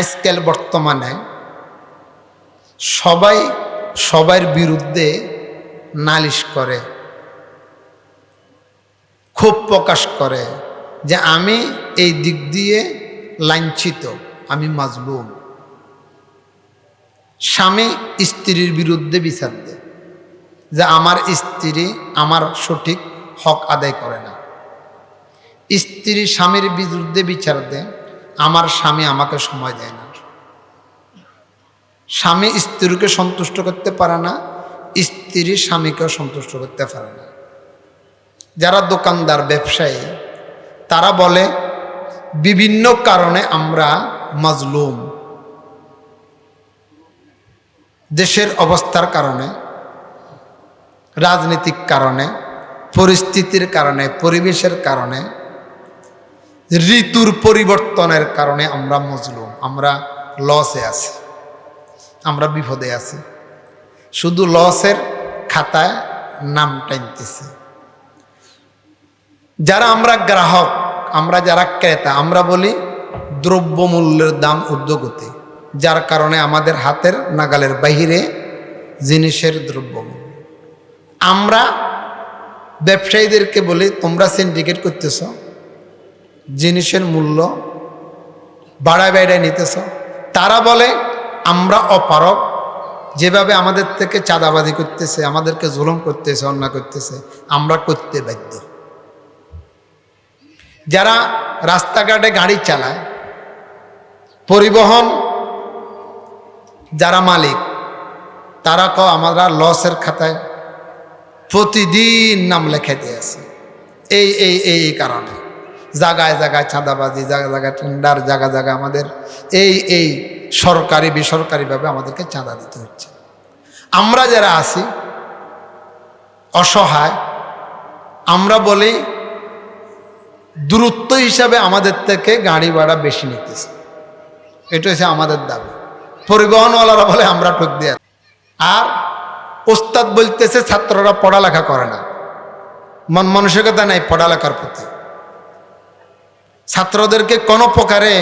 আজকাল বর্তমানে সবাই, সবার বিরুদ্ধে নালিশ করে, ক্ষোভ প্রকাশ করে যে আমি এই দিক দিয়ে লাঞ্ছিত, আমি মাজলুম। স্বামী স্ত্রীর বিরুদ্ধে বিচার দেয় যে আমার স্ত্রী আমার সঠিক হক আদায় করে না। স্ত্রী স্বামীর বিরুদ্ধে বিচার দেয় আমার স্বামী আমাকে সময় দেয় না। স্বামী স্ত্রীকে সন্তুষ্ট করতে পারে না, স্ত্রী স্বামীকেও সন্তুষ্ট করতে পারে না। যারা দোকানদার, ব্যবসায়ী, তারা বলে, বিভিন্ন কারণে আমরা মাজলুম। দেশের অবস্থার কারণে রাজনৈতিক কারণে, পরিস্থিতির কারণে, পরিবেশের কারণে ঋতুর পরিবর্তনের কারণে আমরা মজলুম, আমরা লসে আছি, আমরা বিপদে আছি। শুধু লসের খাতায় নাম টানতেছি। যারা আমরা গ্রাহক, আমরা যারা ক্রেতা, আমরা বলি দ্রব্যমূল্যের দাম ঊর্ধ্বগতি, যার কারণে আমাদের হাতের নাগালের বাহিরে জিনিসের দ্রব্যমূল্য। আমরা ব্যবসায়ীদেরকে বলি, তোমরা সিন্ডিকেট করতেছ? জিনিসের মূল্য বাড়ায় বাড়ায় নিতেছ। তারা বলে, আমরা অপারক যেভাবে আমাদের থেকে চাঁদাবাদি করতেছে, আমাদেরকে জুলুম করতেছে, অন্যায় করতেছে, আমরা করতে বাধ্য। যারা রাস্তাঘাটে গাড়ি চালায়, পরিবহন, যারা মালিক, তারা ক আমরা লসের খাতায় প্রতিদিন নাম লেখাইতে আছে। এই এই এই এই কারণে। জায়গায় জায়গায় চাঁদাবাজি জায়গায় জায়গায় টেন্ডার জায়গা জায়গা আমাদের এই এই সরকারি, বেসরকারিভাবে আমাদেরকে চাঁদা দিতে হচ্ছে। আমরা যারা আছি, অসহায়, আমরা বলি দূরত্ব হিসাবে আমাদের থেকে গাড়ি ভাড়া বেশি নিতেছে। এটা হচ্ছে আমাদের দাবি। পরিবহনওয়ালারা বলে আমরা ঠক দিয়ে আর ওস্তাদ বলতেছে, ছাত্ররা পড়ালেখা করে না। মন মানসিকতা নাই পড়ালেখার প্রতি। ছাত্রদেরকে কোনো প্রকারে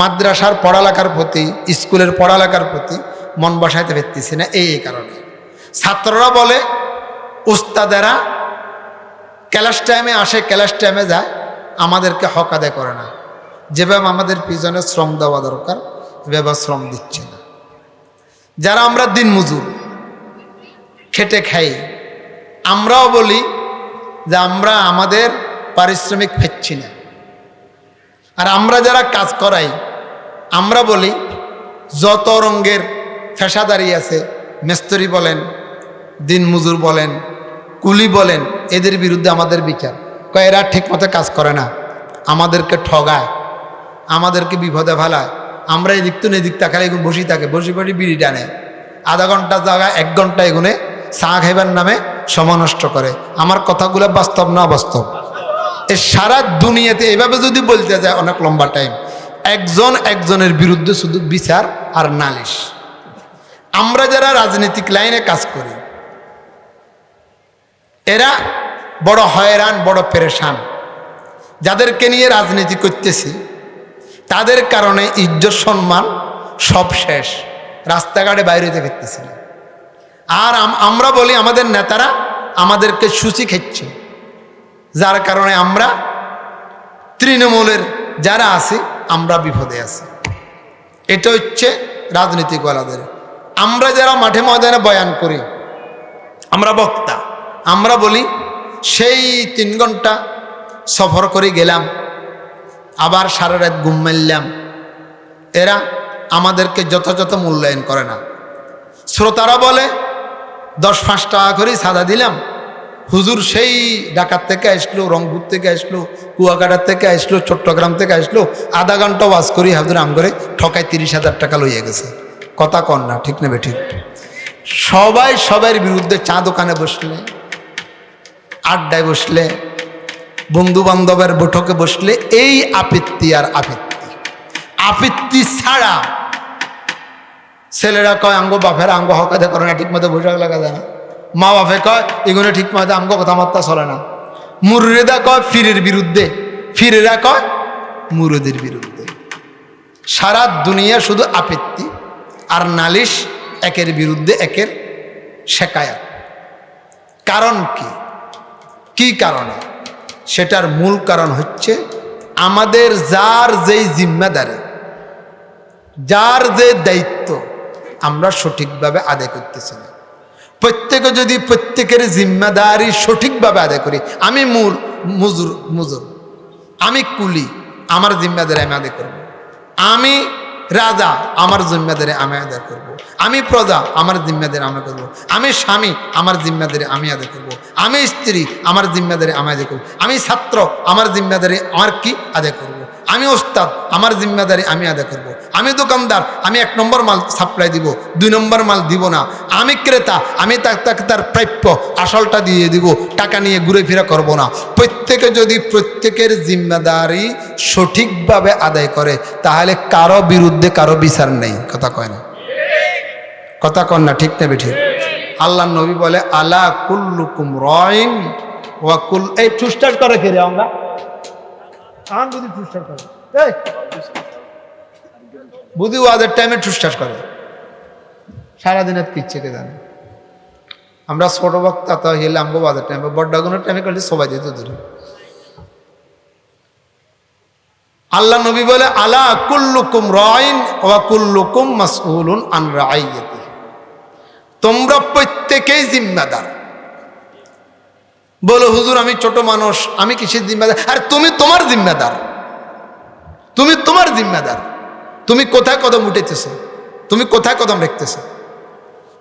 মাদ্রাসার পড়ালেখার প্রতি, স্কুলের পড়ালেখার প্রতি মন বসাইতে পারতেছি না এই কারণে। ছাত্ররা বলে, উস্তাদেরা, ক্লাস টাইমে আসে, ক্লাস টাইমে যায়, আমাদেরকে হক আদায় করে না। যেভাবে আমাদের পিছনে শ্রম দেওয়া দরকার, এভাবে শ্রম দিচ্ছে না। যারা আমরা দিন মজুর, খেটে খাই, আমরাও বলি যে, আমরা আমাদের পারিশ্রমিক ফেচ্ছি না। আর আমরা যারা কাজ করাই, আমরা বলি, যত রঙ্গের ফেসাদারি আছে, মেস্তরি বলেন, দিন মজুর বলেন, কুলি বলেন, এদের বিরুদ্ধে আমাদের বিচার। কয়, এরা ঠিক মতো কাজ করে না। আমাদেরকে ঠগায়, আমাদেরকে বিপদে ফেলায়। আমরা এদিক তো এদিক তাকালে এগুলো বসি থাকে, বসে বসে বিড়ি টানে। আধা ঘণ্টা জায়গা এক ঘণ্টা এগুনে চা খাইবার নামে সময় নষ্ট করে। আমার কথাগুলো বাস্তব না বাস্তব এ সারা দুনিয়াতে এভাবে যদি বলতে যায়, অনেক লম্বা টাইম একজন একজনের বিরুদ্ধে শুধু বিচার আর নালিশ। আমরা যারা রাজনৈতিক লাইনে কাজ করি, এরা বড় হয়রান, বড় পেরেশান। যাদেরকে নিয়ে রাজনীতি করতেছি, তাদের কারণে ইজ্জত, সম্মান সব শেষ। রাস্তাঘাটে বাইরে হতে ফিরতেছি না। আর আম- আমরা বলি আমাদের নেতারা আমাদেরকে সুচি খেচ্ছে। যার কারণে আমরা তৃণমূলের যারা আছি, আমরা বিপদে আছি। এটা হচ্ছে রাজনীতিকলাদের আমরা যারা মাঠে ময়দানে বয়ান করি, আমরা বক্তা, আমরা বলি, সেই তিন ঘণ্টা সফর করে গেলাম, আবার সারা রাত ঘুম মারলাম। এরা আমাদেরকে যথাযথ মূল্যায়ন করে না। শ্রোতারা বলে দশ পাঁচ টাকা করেই সাদা দিলাম হুজুর সেই ঢাকার থেকে আসলো, রংপুর থেকে আসলো, কুয়াকাটার থেকে আসলো, চট্টগ্রাম থেকে আসলো, আধা ঘণ্টা ওয়াজ করি হাজুর আম করে ঠকায় তিরিশ হাজার টাকা লইয়া গেছে। কথা কন না, ঠিক নেবে ঠিক সবাই সবার বিরুদ্ধে চা দোকানে বসলে, আড্ডায় বসলে বন্ধু বান্ধবের বৈঠকে বসলে এই আপত্তি আর আপত্তি। আপত্তি ছাড়া ছেলেরা কয়, আঙ্গ বাপের, আঙ্গ হকাতে করে না ঠিক মতো বসে লাগা যায় না। মা বাপে কয়, এগুলো ঠিক মতো আঙ্গ কথাবার্তা চলে না। মুরুরেদা কয়, ফিরের বিরুদ্ধে। ফিরেরা কয়, মুরুদের বিরুদ্ধে। সারা দুনিয়া শুধু আপত্তি আর নালিশ একের বিরুদ্ধে, একের শেখায়া কারণ কি? কি কারণে? সেটার মূল কারণ হচ্ছে আমাদের যার যেই জিম্মাদারি, যার যে দায়িত্ব, আমরা সঠিকভাবে আদায় করতেছি না। প্রত্যেকে যদি প্রত্যেকের জিম্মাদারি সঠিকভাবে আদায় করি, আমি মূল, মজুর মজুর, আমি কুলি, আমার জিম্মাদারি আমি আদায় করব। আমি রাজা, আমার জিম্মাদারি আমি আদায় করব। আমি প্রজা, আমার জিম্মাদারি আমি করব। আমি স্বামী, আমার জিম্মাদারি আমি আদায় করব। আমি স্ত্রী, আমার জিম্মাদারি আমি আদায় করব। আমি ছাত্র, আমার জিম্মাদারি আমার কি? আদায় করব। আমি ওস্তাদ, আমার জিম্মাদারি আমি আদায় করব। আমি দোকানদার, আমি এক নম্বর মাল সাপ্লাই দিব, দুই নম্বর মাল দিব না। আমি ক্রেতা, আমি তাক- তার প্রাপ্য আসলটা দিয়ে দিব, টাকা নিয়ে ঘুরে ফিরে করব না। প্রত্যেকে যদি প্রত্যেকের জিম্মাদারি সঠিকভাবে আদায় করে, তাহলে কারও বিরুদ্ধে কারও বিচার নেই। কথা কয় না। কথা কন না, ঠিক না বেঠিক? আল্লাহ নবী বলে, আলা কুল্লুকুম রয়িন ওয়া কুল এই ঠুস্টার করে কে রে আমরা। আন বুঝি ঠুসঠাস করে। এই! ওয়াদের টাইমে ঠুসঠাস করে। সারাদিন আর কিচ্ছে কে জানে। আমরা ছোট বক্তা, তো হেলে আমগো বাজার টাইমে বড্ডাগুনের টাইমে করলে সবাই যেত দূরে। আল্লাহ নবী বলে, আলা কুল্লুকুম রয়িন ওয়া কুল্লুকুম মাসউলুন আন রাইয়াতি তোমরা প্রত্যেকেই জিম্মাদার। বলো, হুজুর, আমি ছোট মানুষ, আমি কিসের জিম্মাদার? আর, তুমি তোমার জিম্মাদার। তুমি তোমার জিম্মাদার। তুমি কোথায় কদম উঠেতেছ? তুমি কোথায় কদম রাখতেছ?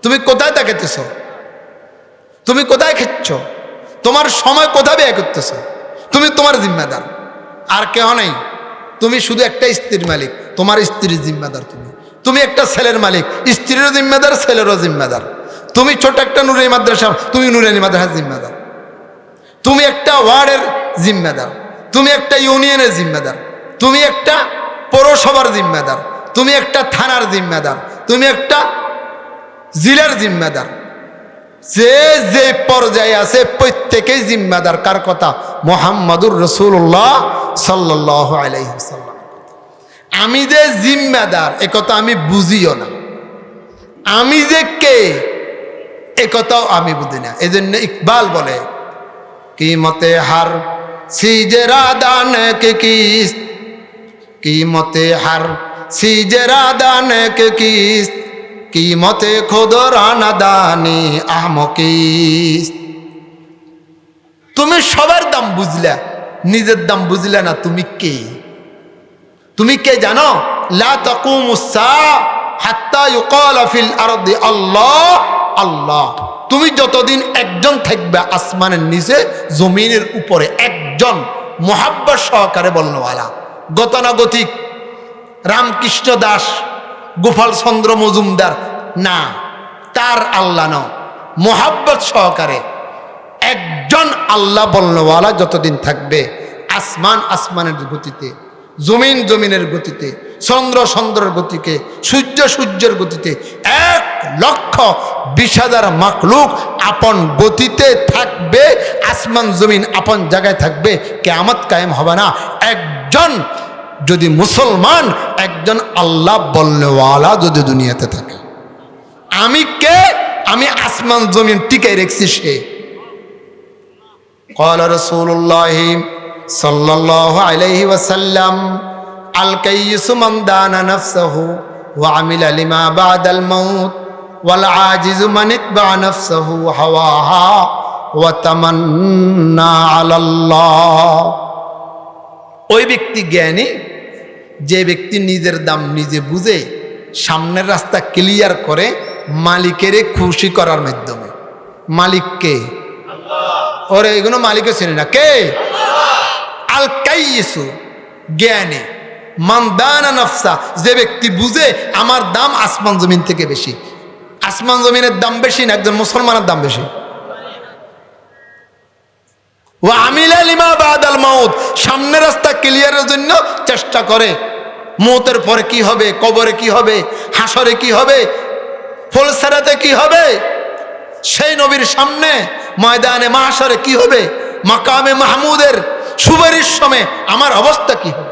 তুমি কোথায় তাকাতেছ তুমি কোথায় খেচ্ছ? তোমার সময় কোথায় ব্যয় করতেছ? তুমি তোমার জিম্মাদার। আর কেহ নেই। তুমি শুধু একটা স্ত্রীর মালিক। তোমার স্ত্রীর জিম্মাদার তুমি। তুমি একটা ছেলের মালিক। স্ত্রীরও জিম্মাদার, ছেলেরও জিম্মাদার। তুমি ছোট একটা নুরানি মাদ্রাসা, তুমি নুরানি মাদ্রাসার জিম্মাদার। তুমি একটা ওয়ার্ডের জিম্মেদার, তুমি একটা ইউনিয়নের জিম্মেদার, তুমি একটা পৌরসভার জিম্মেদার, তুমি একটা থানার জিম্মেদার, তুমি একটা জেলার জিম্মেদার। যে যে পর্যায়ে আছে প্রত্যেকেই জিম্মেদার। কার কথা? মোহাম্মদুর রসুল্লাহ সাল্লাহ আলাইসাল্লাম আমি যে জিম্মেদার একথা আমি বুঝিও না। আমি যে কে একথাও আমি বুঝি না। এই জন্য ইকবাল বলে कीमत हर सीजरादान के किस कीमत हर सीजरादान के किस कीमत खुद राना दानी आम किस তুমি সবার দাম বুঝলা নিজের দাম বুঝলে না তুমি কে তুমি কে জানো লা তাকুমুস-সা হাত্তা ইউকালা ফিল আরদি আল্লাহ আল্লাহ তুমি যতদিন একজন থাকবে আসমানের নিচে, জমিনের উপরে একজন মোহাব্বত সহকারে বলনওয়ালা গতানাগতিক, রামকৃষ্ণ দাস, গোপাল চন্দ্র মজুমদার, না, তার আল্লাহ ন মোহাব্বত সহকারে একজন আল্লাহ বলনওয়ালা যতদিন থাকবে, আসমান আসমানের গতিতে, জমিন জমিনের গতিতে চন্দ্র চন্দ্রের গতিকে সূর্য সূর্যের গতিতে এক লক্ষ বিশ হাজার মাকলুক আপন গতিতে থাকবে আসমান জমিন আপন জায়গায় থাকবে কেয়ামত কায়েম হবে না একজন যদি মুসলমান একজন আল্লাহ বললেওয়ালা যদি দুনিয়াতে থাকে আমি কে আমি আসমান জমিন টিকাই রেখছি সে قال رسول الله صلى الله عليه وسلم আলকাইসু ওয়া ওই ব্যক্তি জ্ঞানী, যে ব্যক্তি নিজের দাম নিজে বুঝে সামনের রাস্তা ক্লিয়ার করে মালিকেরে খুশি করার মাধ্যমে। মালিককে ওরে এগুলো মালিকও চিনি না। কে? আল কাইসু জ্ঞানী। মানদানা নফসা, যে ব্যক্তি বুঝে আমার দাম আসমান জমিন থেকে বেশি। আসমান জমিনের দাম বেশি না, একজন মুসলমানের দাম বেশি। ও আমিলা লিমা বাদাল মাউত, সামনে রাস্তা ক্লিয়ারের জন্য চেষ্টা করে। মৌতের পরে কি হবে, কবরে কি হবে হাসরে কি হবে, ফুলসারাতে কি হবে, সেই নবীর সামনে ময়দানে মাহাসরে কি হবে, মাকামে মাহমুদের সময় আমার অবস্থা কি হবে?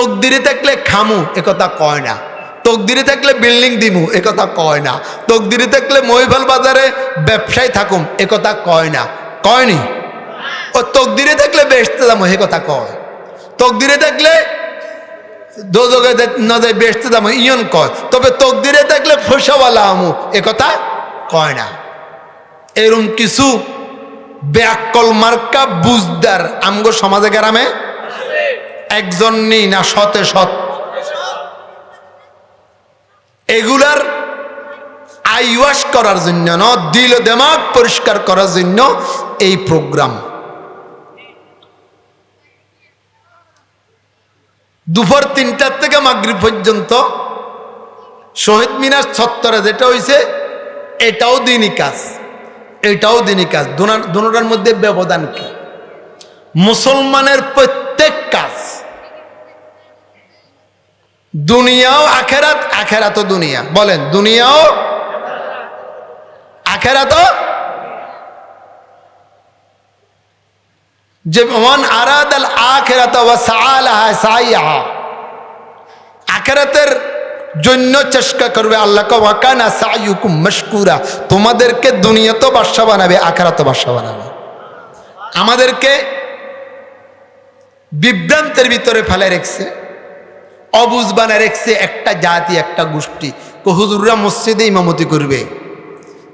তকদিরে থাকলে খামু একথা কয় না। তকদিরে থাকলে বিল্ডিং দিমু একথা কয় না। তকদিরে থাকলে মহিফাল বাজারে ব্যবসায় থাকুম একথা কয় না। কয়নি ও তকদিরে থাকলে বেসতে যাব এ কথা কয়। তকদিরে থাকলে দোজকে না যায় বেসতে যাব ইয়ন কয়। তবে তকদিরে থাকলে ফসওয়ালা আমু, এ কথা কয় না। এরম কিছু ব্যাকল মার্কা বুজদার আমগো সমাজে গ্রামে একজন নেই না শতে শত এগুলার আইওয়াশ করার জন্য ন, দিল দেমাগ পরিষ্কার করার জন্য এই প্রোগ্রাম। দুপুর তিনটার থেকে মাগরিব পর্যন্ত শহীদ মিনার ছত্তরে যেটা হয়েছে এটাও দিনই কাজ। এটাও দিনই কাজ। দুটার মধ্যে ব্যবধান কি? মুসলমানের প্রত্যেক কাজ দুনিয়াও আখেরাত, আখেরাতও দুনিয়া। বলেন, দুনিয়াও আখেরাত আখেরাতের জন্য চেষ্টা করবে আল্লাহকে তোমাদেরকে দুনিয়াতে বাদশা বানাবে, আখেরাতে বাদশা বানাবে। আমাদেরকে বিভ্রান্তের ভিতরে ফেলে রেখছে। অবুজ বানা রেখছে একটা জাতি, একটা গোষ্ঠী। হুজুররা মসজিদে ইমামতি করবে,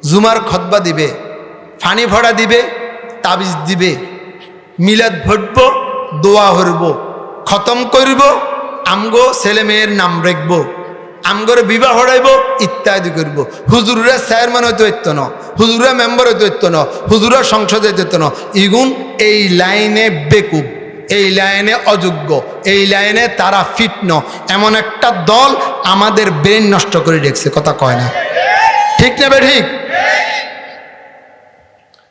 জুমার খতবা দিবে, ফানি ভরা দিবে, তাবিজ দিবে, মিলাদ ভরব, দোয়া হরব, খতম করব, আমগো ছেলে মেয়ের নাম রাখব, আমগরে বিবাহ হরাইব, ইত্যাদি করব। হুজুরা চেয়ারম্যান হইতে হইত ন হুজুরা মেম্বার হইত ন হুজুরা সংসদে হইত ন ইগুন এই লাইনে বেকুব। এই লাইনে অযোগ্য, এই লাইনে তারা ফিট ন। এমন একটা দল আমাদের ব্রেন নষ্ট করে রেখেছে, কথা কয় না। ঠিক নেবে ঠিক?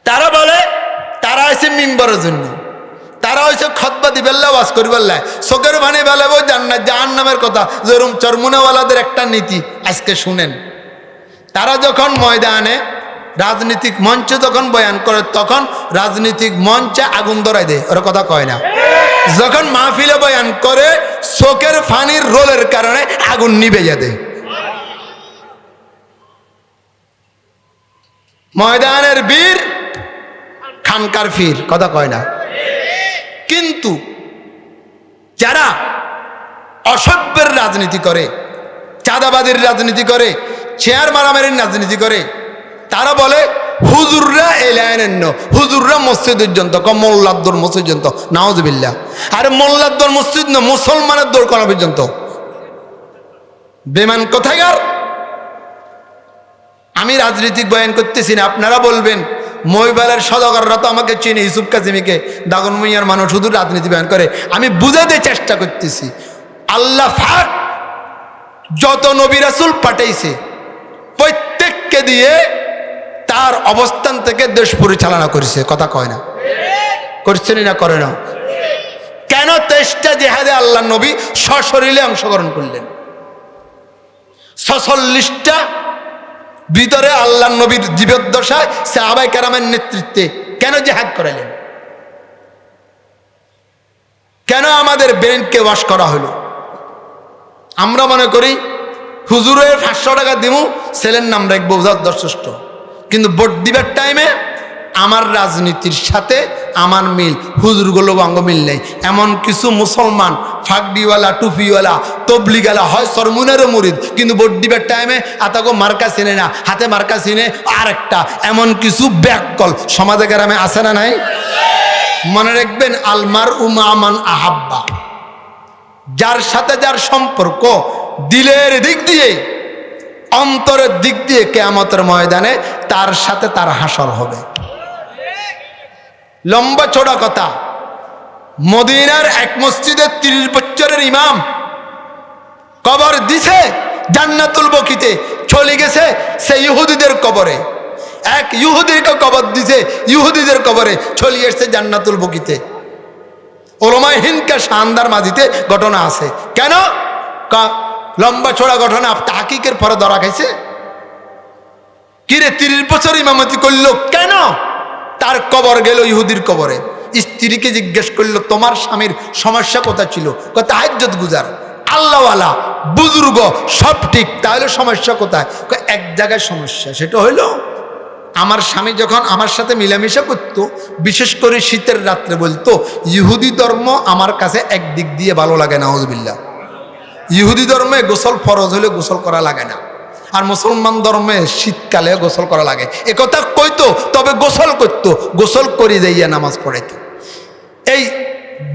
তারা বলে, তারা হয়েছে মিম্বরের জন্য। তারা হয়েছে খতবা দিবেল্লা ওয়াজ করিবেল্লা চোখের ভানে বেলাবো জান্নাত জাহান নামের কথা, যেরম চরমুনাওয়ালাদের একটা নীতি, আজকে শুনেন। তারা যখন ময়দানে রাজনীতিক মঞ্চে যখন বয়ান করে, তখন রাজনীতিক মঞ্চে আগুন ধরাই দেয়, ওরা কথা কয় না। যখন মাহফিলে বয়ান করে চোখের ফানির রোলের কারণে আগুন নিবে যাবে। ময়দানের বীর, খানকার ফির, কথা কয় না। কিন্তু যারা অসভ্যের রাজনীতি করে চাঁদাবাদের রাজনীতি করে, চেয়ার মারামারির রাজনীতি করে তারা বলে, হুজুররা এই লাইনের ন হুজুররা মসজিদের জন্য ক মোল্লাদ্দোর মসজিদ জন্য নাওজবিল্লা আরে মোল্লাদ্দোর মসজিদ ন, মুসলমানের দৌড় করা পর্যন্ত। বেমান কোথায় আর আমি রাজনীতিক বয়ান করতেছি না, আপনারা বলবেন, মহিবালের সদকাররা তো আমাকে চিনি, ইউসুফ কাজিমিকে দাগন মুইয়ার মানুষ শুধু রাজনীতি বয়ান করে। আমি বুঝাতে চেষ্টা করতেছি, আল্লাহ ফাক যত নবী রাসুল পাঠাইছে, প্রত্যেককে দিয়ে তার অবস্থান থেকে দেশ পরিচালনা করেছে, কথা কয় না। করছেন না করে না? কেন তেষ্টা জেহাদে আল্লাহ নবী সশরীরে অংশগ্রহণ করলেন? ছচল্লিশটা ভিতরে আল্লাহ নবীর জীবদ্দশায় আবাই কারামের নেতৃত্বে কেন জেহাদ করালেন? কেন আমাদের ব্রেনকে ওয়াশ করা হলো? আমরা মনে করি, হুজুরের পাঁচশো টাকা দিমু, ছেলের নাম রাখব যথেষ্ট কিন্তু ভোট দিবার টাইমে আমার রাজনীতির সাথে আমার মিল হুজুরগুলো অঙ্গ মিল নেই। এমন কিছু মুসলমান, ফাগডিওয়ালা, টুপিওয়ালা, তবলিগালা হয় সরমুনেরও মুরিদ, কিন্তু ভোট দিবার টাইমে আতাগো মার্কা চিনে না, হাতে মার্কা চিনে আর একটা এমন কিছু ব্যাককল সমাজে গ্রামে আছে না নাই? মনে রাখবেন, আলমার উমামান আহাব্বা। যার সাথে যার সম্পর্ক, দিলের দিক দিয়ে, অন্তরের দিক দিয়ে কেয়ামতের ময়দানে তার সাথে তার হাসর হবে। লম্বা ছোড়া কথা। মদিনার এক মসজিদের তিরিশ বছরের ইমাম কবর দিছে জান্নাতুল বকিতে, চলে গেছে সে ইহুদিদের কবরে। এক ইহুদিকে কবর দিছে, ইহুদিদের কবরে চলে এসছে জান্নাতুল বকিতে। ওলমায় হিনকা শানদার মাঝিতে ঘটনা আছে। কেন? লম্বা চড়া ঘটনা তাকিকের পরে ধরা খাইছে। কিরে তিরিশ বছর ইমামতি করল? কেন? তার কবর গেল ইহুদির কবরে। স্ত্রীকে জিজ্ঞেস করল, তোমার স্বামীর সমস্যা কোথা ছিল? কথা হাজ্জত গুজার। আল্লাহওয়ালা, বুজুর্গ, সব ঠিক। তাহলে সমস্যা কোথায়? এক জায়গায় সমস্যা, সেটা হইল আমার স্বামী যখন আমার সাথে মিলামিশা করতো, বিশেষ করে শীতের রাত্রে বলতো, ইহুদি ধর্ম আমার কাছে একদিক দিয়ে ভালো লাগে না হজবিল্লা ইহুদি ধর্মে গোসল ফরজ হলে গোসল করা লাগে না। আর মুসলমান ধর্মে শীতকালে গোসল করা লাগে। একথা কইতো, তবে গোসল করতো। গোসল করে যাইয়া নামাজ পড়াইতো। এই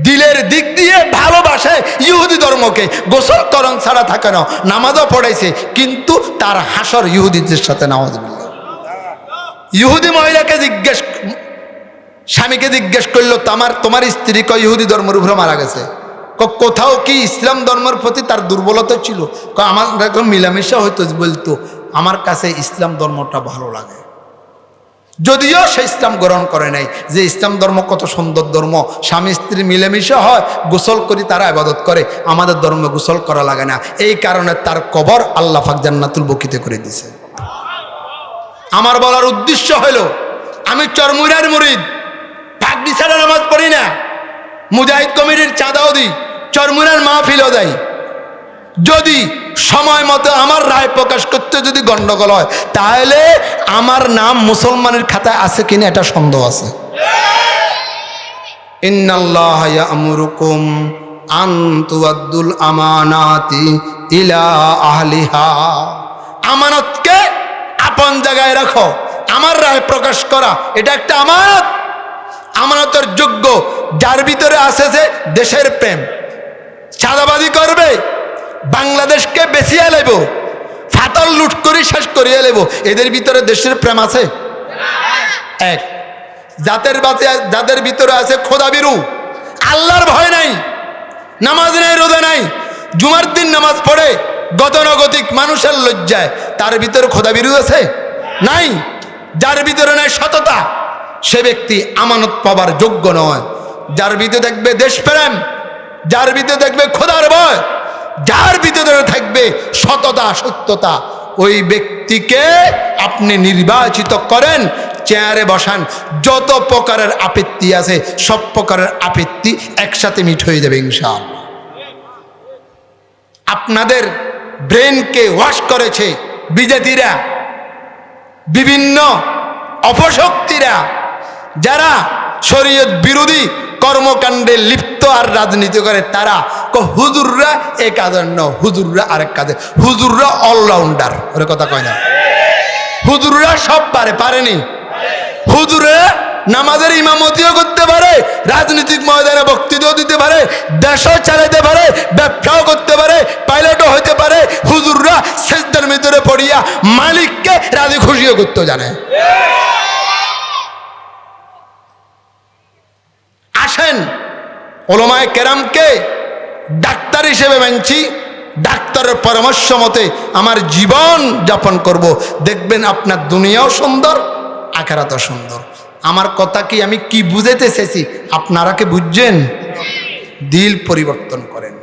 দিলের দিক দিয়ে ভালোবাসে ইহুদি ধর্মকে। গোসল করণ ছাড়া থাকে না, নামাজও পড়াইছে, কিন্তু তার হাসর ইহুদিদের সাথে নামাজ ইহুদি মহিলাকে জিজ্ঞেস, স্বামীকে জিজ্ঞেস করল, তোমার তোমার স্ত্রী ক ইহুদি ধর্মের উপরে মারা গেছে? কোথাও কি ইসলাম ধর্মের প্রতি তার দুর্বলতা ছিল? আমার এখন মিলামিশা হয়তো বলতো, আমার কাছে ইসলাম ধর্মটা ভালো লাগে। যদিও সে ইসলাম গ্রহণ করে নাই, যে ইসলাম ধর্ম কত সুন্দর ধর্ম, স্বামী স্ত্রী মিলেমিশে হয়, গোসল করি তারা আবাদত করে, আমাদের ধর্মে গোসল করা লাগে না। এই কারণে তার কবর আল্লাহ ফাক জান্নাতুল বকিতে করে দিছে আমার বলার উদ্দেশ্য হলো, আমি চরমুরার মুরিদ ভাগ্নি ছাড়া নামাজ পড়ি না, মুজাহিদ কমিটির চাঁদাও দিই। চরমুরার মাহফিলও দেয়। যদি সময় মতো আমার রায় প্রকাশ করতে যদি গন্ডগোল হয়, তাহলে আমার নাম মুসলমানের খাতায় আছে কিনা এটা সন্দেহ আছে। ইন্নাল্লাহ ইয়ামুরুকুম আন তুআদ্দুল আমানাতি ইলা আহলিহা। আমানতকে আপন জায়গায় রাখো, আমার রায় প্রকাশ করা, এটা একটা আমানত। আমানতের যোগ্য, যার ভিতরে আছে যে দেশের প্রেম। চাঁদাবাজি করবে, বাংলাদেশকে বেছিয়ে লেব ফাতল লুট করে শেষ করিয়ে লেব এদের ভিতরে দেশের প্রেম আছে? এক। জাতের বাতে যাদের ভিতরে আছে খোদা বিরু আল্লাহর ভয় নাই, নামাজ নাই, রোজা নাই। জুমার দিন নামাজ পড়ে, গতানুগতিক মানুষের লজ্জায়। তার ভিতরে খোদা বিরু আছে? নাই। যার ভিতরে নাই সততা, সে ব্যক্তি আমানত পাবার যোগ্য নয়। যার ভিতরে দেখবে দেশপ্রেম যার ভিতরে দেখবে খোদার ভয়, যার ভিতরে থাকবে সততা, সত্যতা, ওই ব্যক্তিকে আপনি নির্বাচিত করেন, চেয়ারে বসান। যত প্রকারের আপত্তি আছে, সব প্রকারের আপত্তি একসাথে মিট হয়ে যাবে ইনশাআল্লাহ। আপনাদের ব্রেনকে ওয়াশ করেছে বিজেপিরা, বিভিন্ন অপশক্তিরা, যারা শরীয়ত বিরোধী কর্মকাণ্ডে লিপ্ত আর রাজনীতি করে তারা হুজুররা এ কাজের ন হুজুররা আরেক কাজে। হুজুররা অলরাউন্ডার ওরে কথা কয় না। হুজুররা সব পারে, পারেনি। হুজুরে নামাজের ইমামতিও করতে পারে, রাজনৈতিক ময়দানে বক্তৃতাও দিতে পারে, দেশও চালাইতে পারে, ব্যবসাও করতে পারে, পাইলটও হইতে পারে। হুজুররা সেজদার ভিতরে পড়িয়া মালিককে রাজি খুশিও করতে জানে। আসেন ওলমায় কেরামকে ডাক্তার হিসেবে মানছি, ডাক্তারের পরামর্শ মতে আমার জীবন যাপন করব। দেখবেন আপনার দুনিয়াও সুন্দর, আখেরাতও সুন্দর। আমার কথা কি আমি কি বুঝাইতে চেয়েছি আপনারা কি বুঝছেন? দিল পরিবর্তন করেন।